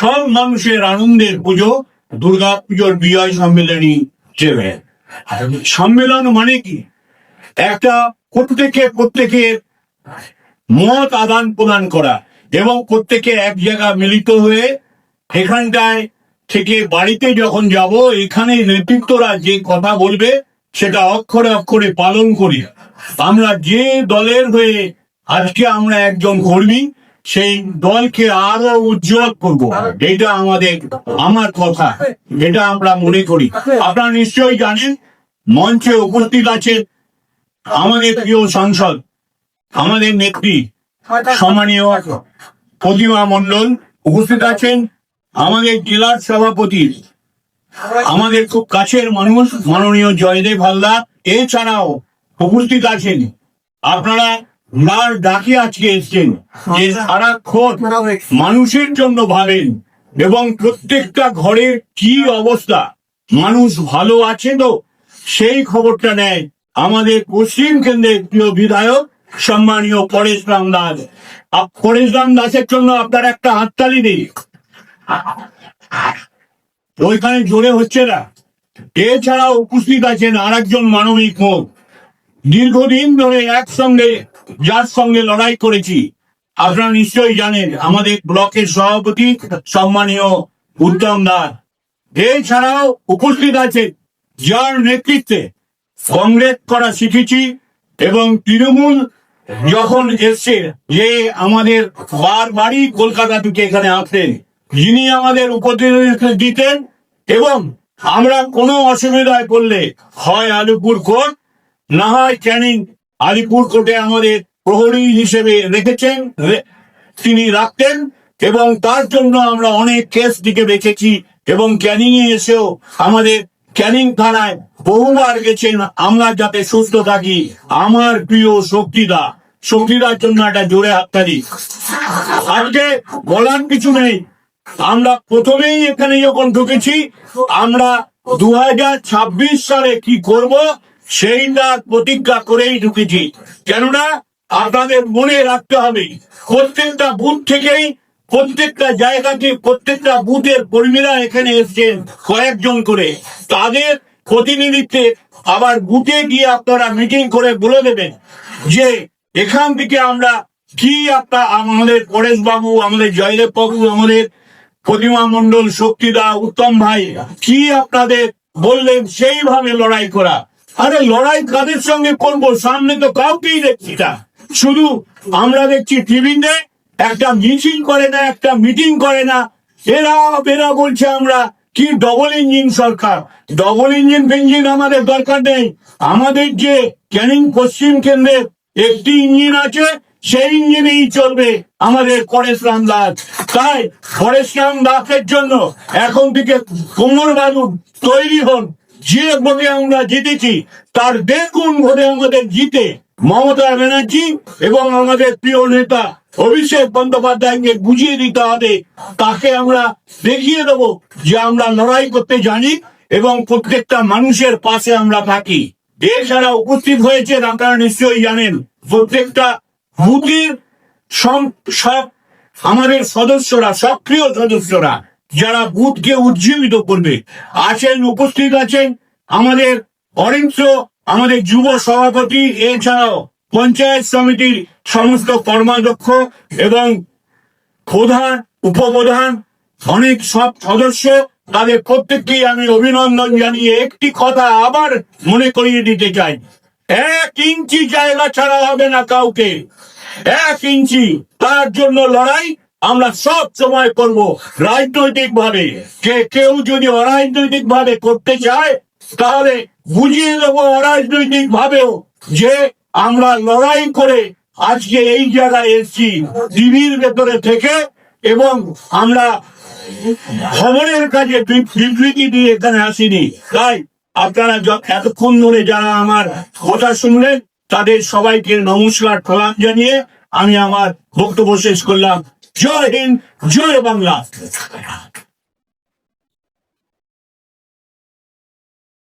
সব মানুষের আনন্দের পুজো, দুর্গা পুজোর বিজয় সম্মেলনী হিসেবে সম্মেলন মানে কি? একটা প্রত্যেকে প্রত্যেকের মত আদান প্রদান করা এবং প্রত্যেকে এক জায়গা মিলিত হয়ে এখানটায় থেকে বাড়িতে যখন যাব, এখানে নেতৃত্বরা যে কথা বলবে, সেটা অক্ষরে অক্ষরে পালন করি। আমরা যে দলের হয়ে আজকে আমরা একজন কর্মী সেই দলকে আরও উজ্জ্বল করব। এটা আমাদের, আমার কথা এটা আমরা মনে করি। আপনারা নিশ্চয়ই জানেন, মঞ্চে উপস্থিত আছে আমাদের প্রিয় সাংসদ, আমাদের নেত্রী, সম্মানীয় প্রতিমা মন্ডল উপস্থিত আছেন, আমাদের জেলার সভাপতি, আমাদের খুব কাছের মানুষ, মাননীয় জয়দেব হালদার, এছাড়াও উপস্থিত আছেন। আপনারা যার ডাকে আজকে এসছেন। যে সারাক্ষণ মানুষের জন্য ভাবেন এবং প্রত্যেকটা ঘরের কি অবস্থা? মানুষ ভালো আছে তো? সেই খবরটা নেয় আমাদের পশ্চিম কেন্দ্রের প্রিয় বিধায়ক সম্মানীয় পরেশ রাম দাস। পরেশ রাম দাসের জন্য আপনার একটা হাততালি দিই ওইখানে জোরে হচ্ছে না। এছাড়া উপস্থিত আছেন আর একজন মানবিক মুখ। দীর্ঘদিন ধরে একসঙ্গে যার সঙ্গে লড়াই করেছি, আপনারা নিশ্চয়ই জানেন, আমাদের ব্লকের সভাপতি সম্মানীয় উত্তম দাস এছাড়াও উপস্থিত আছে যার নেতৃত্বে কংগ্রেস করা শিখেছি এবং তৃণমূল যখন এসছে, যে আমাদের বারবারই কলকাতা থেকে এখানে আসতেন, যিনি আমাদের উপদেশ দিতেন এবং আমরা কোনো অসুবিধায় পড়লে হয় আলিপুর কোর্ট, না হয় ক্যানিং আলিপুর কোর্টে আমাদের প্রহরী হিসেবে রেখেছেন তিনি রাখতেন, এবং তার জন্য আমরা অনেক কেস দিকে রেখেছি এবং ক্যানিং এ এসেও আমাদের ক্যানিং থানায় বহুবার গেছেন, আমরা যাতে সুস্থ থাকি, আমার প্রিয় শক্তিদা শক্তিদার জন্য একটা জোরে হাততালি। আজকে বলার কিছু নেই। আমরা প্রথমেই এখানে যখন ঢুকেছি, আমরা দু হাজার ছাব্বিশ সালে কি করব সেইটা প্রতিজ্ঞা করেই ঢুকেছি। কেননা আপনাদের মনে রাখতে হবে, প্রত্যেকটা বুথ থেকেই প্রত্যেকটা জায়গাতে প্রত্যেকটা বুথের কর্মীরা এখানে এসছেন কয়েকজন করে। তাদের প্রতিনিধিত্বে আবার বুথে গিয়ে আপনারা মিটিং করে বলে দেবেন যে, এখান থেকে আমরা কি আপনার, আমাদের পরেশ বাবু আমাদের জয়দেব বাবু আমাদের প্রতিমা মন্ডল শক্তিদা, উত্তম ভাই, কি আপনাদের বললেন সেইভাবে লড়াই করা। আরে লড়াই কাদের সঙ্গে করব? সামনে তো কাউকেই দেখছি না। শুধু আমরা দেখছি টিভিতে একটা মিছিল করে না, একটা মিটিং করে না। এরা বেরা বলছে আমরা কি ডবল ইঞ্জিন সরকার? ডবল ইঞ্জিন ফেঞ্জিন আমাদের দরকার নেই। আমাদের যে ক্যানিং পশ্চিম কেন্দ্রের একটি ইঞ্জিন আছে, সেই ইঞ্জিনেই চলবে আমাদের পরেশরাম দাস। তাই পরেশরাম দাসের জন্য এখন থেকে কোমর বালু তৈরি হন। যে ভোটে আমরা জিতেছি, তার দেখুন ভোটে আমাদের জিতে মমতা ব্যানার্জি এবং আমাদের প্রিয় নেতা অভিষেক বন্দ্যোপাধ্যায়কে বুঝিয়ে দিতে হবে, তাকে আমরা দেখিয়ে দেবো যে আমরা লড়াই করতে জানি এবং প্রত্যেকটা মানুষের পাশে আমরা থাকি। এছাড়া উপস্থিত হয়েছেন আপনারা নিশ্চয়ই জানেন, প্রত্যেকটা বুথের সব আমাদের সদস্যরা, সক্রিয় সদস্যরা যারা বুথকে উজ্জীবিত করবে, আছেন, উপস্থিত আছেন আমাদের অরেঞ্জ আমাদের যুব সভাপতি, এছাড়াও পঞ্চায়েত সমিতির সমস্ত কর্মাধ্যক্ষ এবং প্রধান, উপপ্রধান, অনেক সব সদস্য, তাদের প্রত্যেককেই আমি অভিনন্দন জানিয়ে একটি কথা আবার মনে করিয়ে দিতে চাই। এক ইঞ্চি জায়গা ছাড়া হবে না কাউকে। এক ইঞ্চি, তার জন্য লড়াই আমরা সব সময় করব রাজনৈতিক ভাবে কে কেউ যদি অরাজনৈতিক ভাবে করতে চায়, তাহলে বুঝিয়ে দেবো অরাজনৈতিক ভাবেও যে আমরা লড়াই করে আজকে এই জায়গায় এসেছি টিভির ভেতরে থেকে এবং আমরা খবরের কাজে বিবৃতি দিয়ে এখানে আসিনি। তাই আপনারা এতক্ষণ ধরে যারা আমার কথা শুনলেন, তাদের সবাইকে নমস্কার, প্রণাম জানিয়ে আমি আমার বক্তব্য শেষ করলাম। জয় হিন্দ জয় বাংলা।